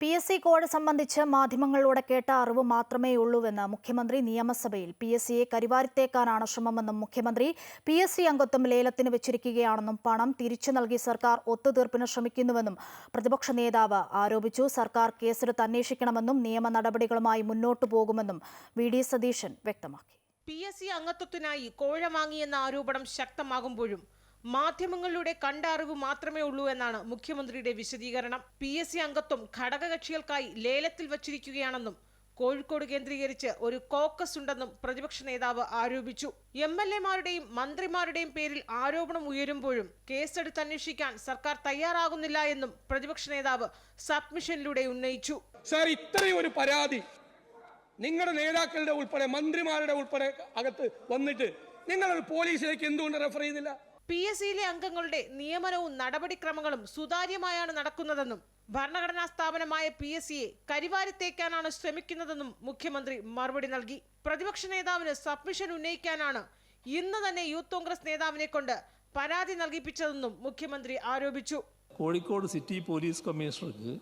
P S C code സംബന്ധിച്ച് മാധ്യമങ്ങളിലൂടെ കേട്ട അറിവ് മാത്രമേ ഉള്ളൂവെന്ന് മുഖ്യമന്ത്രി നിയമസഭയിൽ പി എസ് സിയെ കരിവാരിത്തേക്കാനാണ് ശ്രമമെന്നും മുഖ്യമന്ത്രി പി എസ് സി അംഗത്വം ലേലത്തിന് വെച്ചിരിക്കുകയാണെന്നും പണം തിരിച്ചു നൽകി സർക്കാർ ഒത്തുതീർപ്പിന് ശ്രമിക്കുന്നുവെന്നും പ്രതിപക്ഷ നേതാവ് ആരോപിച്ചു. സർക്കാർ കേസെടുത്ത് അന്വേഷിക്കണമെന്നും നിയമ നടപടികളുമായി മുന്നോട്ടു പോകുമെന്നും വി ഡി സതീശൻ വ്യക്തമാക്കി. പി എസ് സി അംഗത്വത്തിനായി കോഴ വാങ്ങിയെന്ന ആരോപണം ശക്തമാകുമ്പോഴും മാധ്യമങ്ങളിലൂടെ കണ്ട അറിവ് മാത്രമേ ഉള്ളൂ എന്നാണ് മുഖ്യമന്ത്രിയുടെ വിശദീകരണം. പി എസ് സി അംഗത്വം ഘടകകക്ഷികൾക്കായി ലേലത്തിൽ വച്ചിരിക്കുകയാണെന്നും കോഴിക്കോട് കേന്ദ്രീകരിച്ച് ഒരു കോക്കസ് ഉണ്ടെന്നും പ്രതിപക്ഷ നേതാവ് ആരോപിച്ചു. എം എൽ എമാരുടെയും മന്ത്രിമാരുടെയും പേരിൽ ആരോപണം ഉയരുമ്പോഴും കേസെടുത്ത് അന്വേഷിക്കാൻ സർക്കാർ തയ്യാറാകുന്നില്ല എന്നും പ്രതിപക്ഷ നേതാവ് സബ്മിഷനിലൂടെ ഉന്നയിച്ചു. സാർ ഇത്രയും ഒരു പരാതി നിങ്ങളുടെ നേതാക്കളുടെ ഉൾപ്പെടെ മന്ത്രിമാരുടെ ഉൾപ്പെടെ അകത്ത് വന്നിട്ട് നിങ്ങൾ പോലീസിലേക്ക് എന്തുകൊണ്ട് റെഫർ ചെയ്തില്ല പി എസ് സിയിലെ അംഗങ്ങളുടെ നിയമനവും നടപടിക്രമങ്ങളും സുതാര്യമായാണ് നടക്കുന്നതെന്നും ഭരണഘടനാ സ്ഥാപനമായ പി എസ് സിയെ കരിവാരിത്തേക്കാനാണ് ശ്രമിക്കുന്നതെന്നും മുഖ്യമന്ത്രി മറുപടി നൽകി. പ്രതിപക്ഷ നേതാവിന് സബ്മിഷൻ ഉന്നയിക്കാനാണ് ഇന്ന് തന്നെ യൂത്ത് കോൺഗ്രസ് നേതാവിനെ കൊണ്ട് പരാതി നൽകിപ്പിച്ചതെന്നും മുഖ്യമന്ത്രി ആരോപിച്ചു. കോഴിക്കോട് സിറ്റി പോലീസ് കമ്മീഷണർക്ക്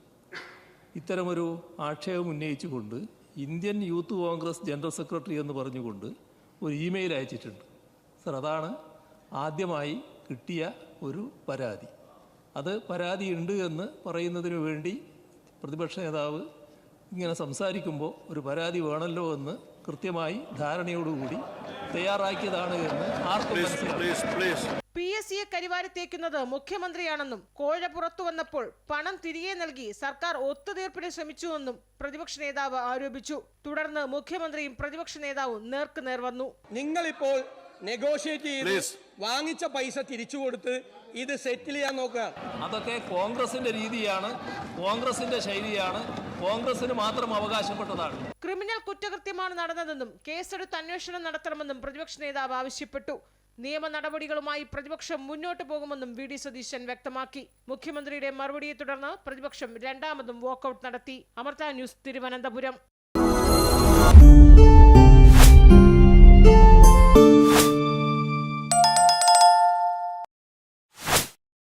ഇത്തരമൊരു ആക്ഷേപം ഉന്നയിച്ചുകൊണ്ട് Indian Youth Congress general secretary എന്ന് പറഞ്ഞുകൊണ്ട് ഒരു ഇമെയിൽ അയച്ചിട്ടുണ്ട്. സർ അതാണ് ആദ്യമായി കിട്ടിയ ഒരു പരാതി. അത് പരാതിയുണ്ട് എന്ന് പറയുന്നതിന് വേണ്ടി പ്രതിപക്ഷ നേതാവ് ഇങ്ങനെ സംസാരിക്കുമ്പോൾ ഒരു പരാതി വേണമല്ലോ എന്ന് കൃത്യമായി ധാരണയോടുകൂടി തയ്യാറാക്കിയതാണ് എന്ന് ആർക്കും പി എസ് സിയെ കരിവാരിത്തേക്കുന്നത് മുഖ്യമന്ത്രിയാണെന്നും കോഴ പുറത്തു വന്നപ്പോൾ പണം തിരികെ നൽകി സർക്കാർ ഒത്തുതീർപ്പിന് ശ്രമിച്ചുവെന്നും പ്രതിപക്ഷ നേതാവ് ആരോപിച്ചു. തുടർന്ന് മുഖ്യമന്ത്രിയും പ്രതിപക്ഷ നേതാവും നേർക്കുനേർ വന്നു. നിങ്ങളിപ്പോൾ നെഗോഷിയേറ്റ് ചെയ്ത് വാങ്ങിച്ച പൈസ തിരിച്ചു കൊടുത്ത് ഇത് സെറ്റിൽ ചെയ്യാൻ നോക്കുക. അതൊക്കെ കോൺഗ്രസിന്റെ രീതിയാണ് കോൺഗ്രസിന്റെ ശൈലിയാണ് കോൺഗ്രസിന് മാത്രം അവകാശപ്പെട്ടതാണ്. ക്രിമിനൽ കുറ്റകൃത്യമാണ് നടന്നതെന്നും കേസെടുത്ത് അന്വേഷണം നടത്തണമെന്നും പ്രതിപക്ഷ നേതാവ് ആവശ്യപ്പെട്ടു. നിയമ നടപടികളുമായി പ്രതിപക്ഷം മുന്നോട്ട് പോകുമെന്നും വി ഡി സതീശൻ വ്യക്തമാക്കി. മുഖ്യമന്ത്രിയുടെ മറുപടിയെ തുടർന്ന് പ്രതിപക്ഷം രണ്ടാമതും വാക്കൌട്ട് നടത്തി. അമൃത ന്യൂസ് തിരുവനന്തപുരം.